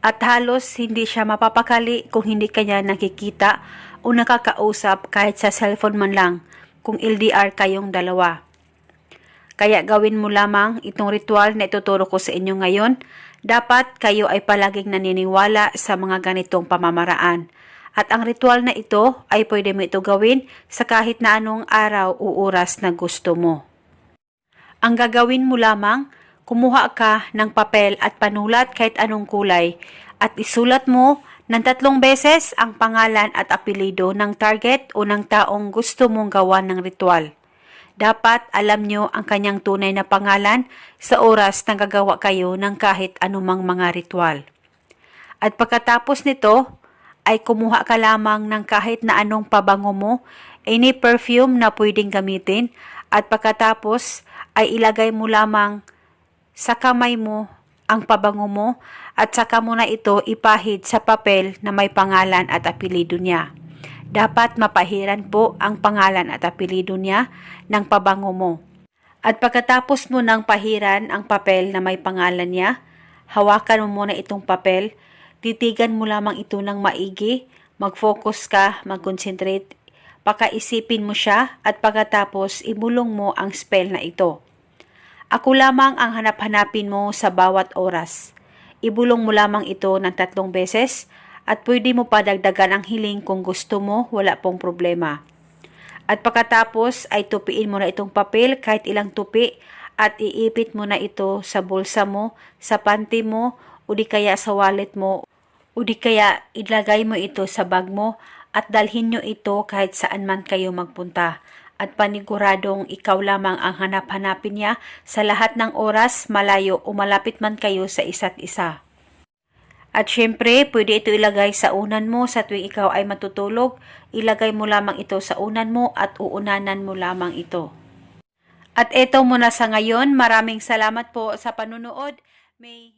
at halos hindi siya mapapakali kung hindi kanya nakikita o nakakausap kahit sa cellphone man lang kung LDR kayong dalawa? Kaya gawin mo lamang itong ritual na ituturo ko sa inyo ngayon. Dapat kayo ay palaging naniniwala sa mga ganitong pamamaraan. At ang ritual na ito ay pwede mo ito gawin sa kahit na anong araw o oras na gusto mo. Ang gagawin mo lamang, kumuha ka ng papel at panulat kahit anong kulay at isulat mo ng tatlong beses ang pangalan at apelido ng target o ng taong gusto mong gawa ng ritual. Dapat alam nyo ang kanyang tunay na pangalan sa oras na gagawa kayo ng kahit anumang mga ritual. At pagkatapos nito, ay kumuha ka lamang ng kahit na anong pabango mo, any perfume na pwedeng gamitin, at pagkatapos ay ilagay mo lamang sa kamay mo ang pabango mo at saka mo na ito ipahid sa papel na may pangalan at apelido niya. Dapat mapahiran po ang pangalan at apelido niya ng pabango mo. At pagkatapos mo ng pahiran ang papel na may pangalan niya, hawakan mo muna itong papel, titigan mo lamang ito ng maigi, mag-focus ka, mag-concentrate, pakaisipin mo siya at pagkatapos ibulong mo ang spell na ito. Ako lamang ang hanap-hanapin mo sa bawat oras. Ibulong mo lamang ito ng tatlong beses at pwede mo pa dagdagan ang hiling kung gusto mo, wala pong problema. At pagkatapos ay tupiin mo na itong papel kahit ilang tupi at iipit mo na ito sa bulsa mo, sa panty mo, o di kaya sa wallet mo, o di kaya ilagay mo ito sa bag mo at dalhin nyo ito kahit saan man kayo magpunta. At paniguradong ikaw lamang ang hanap-hanapin niya sa lahat ng oras, malayo o malapit man kayo sa isa't isa. At syempre, pwede ito ilagay sa unan mo sa tuwing ikaw ay matutulog. Ilagay mo lamang ito sa unan mo at uunanan mo lamang ito. At ito muna sa ngayon. Maraming salamat po sa panunood. May